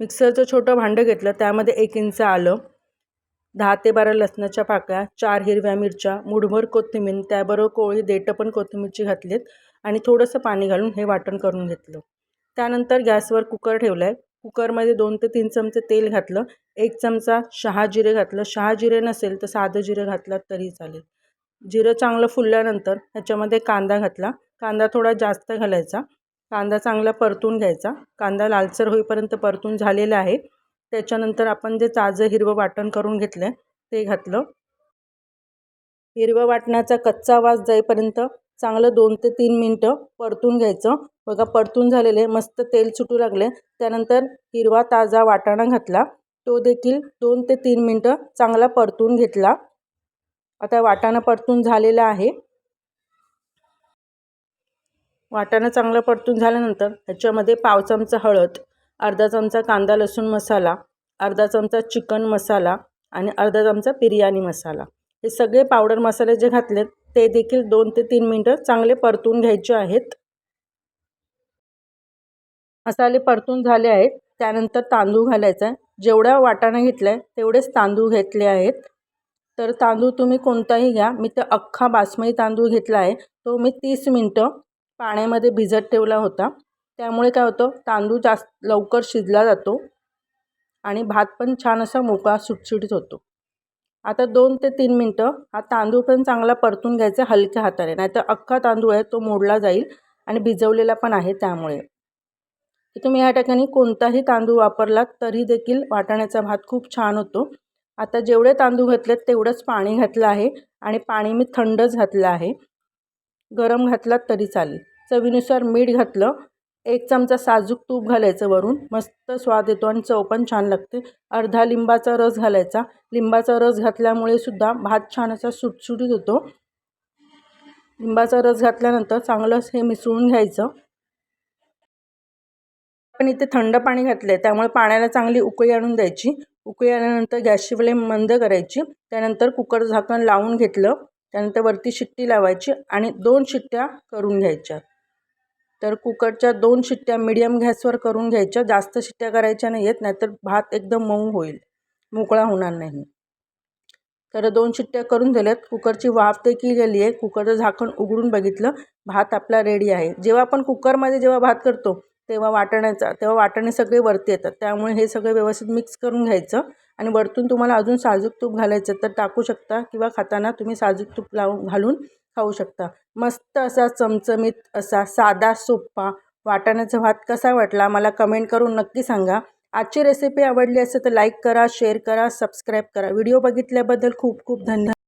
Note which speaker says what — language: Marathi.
Speaker 1: मिक्सरचं छोटं भांडं घेतलं त्यामध्ये एक इंच आलं दहा ते बारा लसणाच्या पाकळ्या चार हिरव्या मिरच्या मुठभर कोथिंबीर त्याबरोबर कोळी देठं पण कोथिंबीरची घातलीत आणि थोडंसं पाणी घालून हे वाटण करून घेतलं. त्यानंतर गॅसवर कुकर ठेवला आहे कुकरमध्ये दोन ते तीन चमचे तेल घातलं एक चमचा शहा जिरे घातलं. शहा जिरे नसेल तर साधं जिरे घातलं तरी चालेल. जिरं चांगलं फुलल्यानंतर ह्याच्यामध्ये कांदा घातला. कांदा थोडा जास्त घालायचा. कांदा चांगला परतून घ्यायचा. कांदा लालसर होईपर्यंत परतून झालेला आहे. त्याच्यानंतर आपण जे ताजं हिरवं वाटण करून घेतलं आहे ते घातलं. हिरवं वाटणाचा कच्चा वास जाईपर्यंत चांगलं दोन ते तीन मिनटं परतून घ्यायचं. बघा परतून झालेले मस्त तेल सुटू लागले. त्यानंतर हिरवा ताजा वाटाणा घातला. तो देखील दोन ते तीन मिनटं चांगला परतून घेतला. आता वाटाणा परतून झालेला आहे. वाटाणा चांगलं परतून झाल्यानंतर ह्याच्यामध्ये पाव चमचा हळद अर्धा चमचा कांदा लसूण मसाला अर्धा चमचा चिकन मसाला आणि अर्धा चमचा बिर्याणी मसाला. हे सगळे पावडर मसाले जे घातलेत ते देखील दोन ते तीन मिनटं चांगले परतून घ्यायचे आहेत. मसाले परतून झाले आहेत. त्यानंतर तांदूळ घालायचा आहे. जेवढा वाटाणा घेतला आहे तेवढेच तांदूळ घेतले आहेत. तर तांदूळ तुम्ही कोणताही घ्या. मी तर अख्खा बासमती तांदूळ घेतला आहे. तो मी तीस मिनटं पाण्यामध्ये भिजत ठेवला होता. त्यामुळे काय होतं तांदूळ जास्त लवकर शिजला जातो आणि भात पण छान असा मोकळा सुटसुटीत होतो. आता दोन ते तीन मिनटं हा तांदूळ पण चांगला परतून घ्यायचा हलक्या हाताने नाहीतर अख्खा तांदूळ आहे तो मोडला जाईल आणि भिजवलेला पण आहे त्यामुळे. तुम्ही या ठिकाणी कोणताही तांदूळ वापरलात तरी देखील वाटाण्याचा भात खूप छान होतो. आता जेवढे तांदूळ घातलेत तेवढंच पाणी घातलं आहे आणि पाणी मी थंडच घातलं आहे. गरम घातलात तरी चालेल. चवीनुसार मीठ घातलं. एक चमचा साजूक तूप घालायचं वरून. मस्त स्वाद येतो आणि चव पण छान लागते. अर्धा लिंबाचा रस घालायचा. लिंबाचा रस घातल्यामुळे सुद्धा भात छान असा सुटसुटीत होतो. लिंबाचा रस घातल्यानंतर चांगलं हे मिसळून घ्यायचं. पण इथे थंड पाणी घातलं आहे त्यामुळे पाण्याला चांगली उकळी आणून द्यायची. उकळी आल्यानंतर गॅसची फ्लेम मंद करायची. त्यानंतर कुकर झाकण लावून घेतलं. त्यानंतर वरती शिट्टी लावायची आणि दोन शिट्ट्या करून घ्यायच्या. तर कुकरच्या दोन शिट्ट्या मिडियम गॅसवर करून घ्यायच्या. जास्त शिट्ट्या करायच्या नाही आहेत नाहीतर भात एकदम मऊ होईल. मोकळा होणार नाही. तर दोन शिट्ट्या करून झाल्यात. कुकरची वाफ देखील गेली आहे. कुकरचं झाकण उघडून बघितलं. भात आपला रेडी आहे. जेव्हा आपण कुकरमध्ये जेव्हा भात करतो तेव्हा वाटण्याचा तेव्हा वाटणे सगळे वरती येतात. त्यामुळे हे सगळे व्यवस्थित मिक्स करून घ्यायचं. आणि वरतून तुम्हाला अजून साजूक तूप घालायचं तर टाकू शकता किंवा खाताना तुम्ही साजूक तूप लावून घालून खाऊ शकता. मस्त असा चमचमीत असा साधा सोप्पा. वाटाण्याचा भात कसा वाटला मला कमेंट करून नक्की सांगा. आजची रेसिपी आवडली असेल तर लाईक करा शेअर करा सबस्क्राईब करा. व्हिडिओ बघितल्याबद्दल खूप खूप धन्यवाद.